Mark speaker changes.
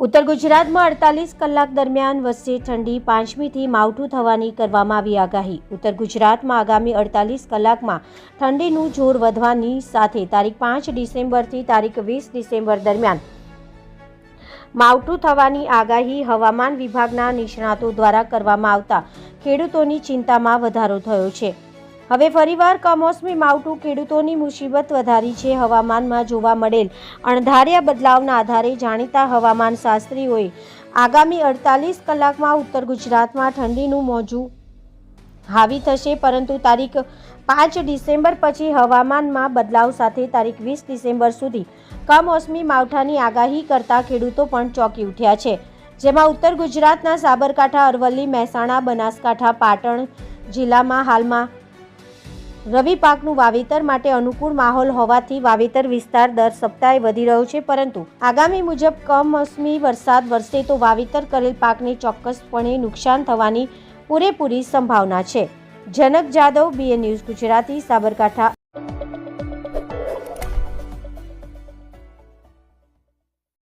Speaker 1: ઉત્તર ગુજરાતમાં અડતાલીસ કલાક દરમિયાન વચ્ચે ઠંડી પાંચમીથી માવઠું થવાની કરવામાં આવી આગાહી. ઉત્તર ગુજરાતમાં આગામી અડતાલીસ કલાકમાં ઠંડીનું જોર વધવાની સાથે તારીખ પાંચ ડિસેમ્બરથી તારીખ વીસ ડિસેમ્બર દરમિયાન માવઠું થવાની આગાહી હવામાન વિભાગના નિષ્ણાતો દ્વારા કરવામાં આવતા ખેડૂતોની ચિંતામાં વધારો થયો છે. હવે ફરીવાર કમોસમી માવઠું ખેડૂતોની મુસીબત વધારી છે. હવામાનમાં જોવા મળેલ અણધાર્યા બદલાવના આધારે જાણીતા હવામાન શાસ્ત્રીઓએ આગામી અડતાલીસ કલાકમાં ઉત્તર ગુજરાતમાં ઠંડીનું મોજું હાવી થશે. પરંતુ તારીખ પાંચ ડિસેમ્બર પછી હવામાનમાં બદલાવ સાથે તારીખ વીસ ડિસેમ્બર સુધી કમોસમી માવઠાની આગાહી કરતા ખેડૂતો પણ ચોંકી ઉઠ્યા છે. જેમાં ઉત્તર ગુજરાતના સાબરકાંઠા, અરવલ્લી, મહેસાણા, બનાસકાંઠા, પાટણ જિલ્લામાં હાલમાં રવિ પાકનું વાવેતર માટે અનુકૂળ માહોલ હોવાથી વાવેતર વિસ્તાર દર સપ્તાહે વધી રહ્યો છે, પરંતુ આગામી મુજબ કમોસમી વરસાદ વરસે તો વાવેતર કરેલ પાકને ચોક્કસપણે નુકસાન થવાની પૂરેપૂરી સંભાવના છે. Janak Jadav BA news Gujarati, Sabarkantha.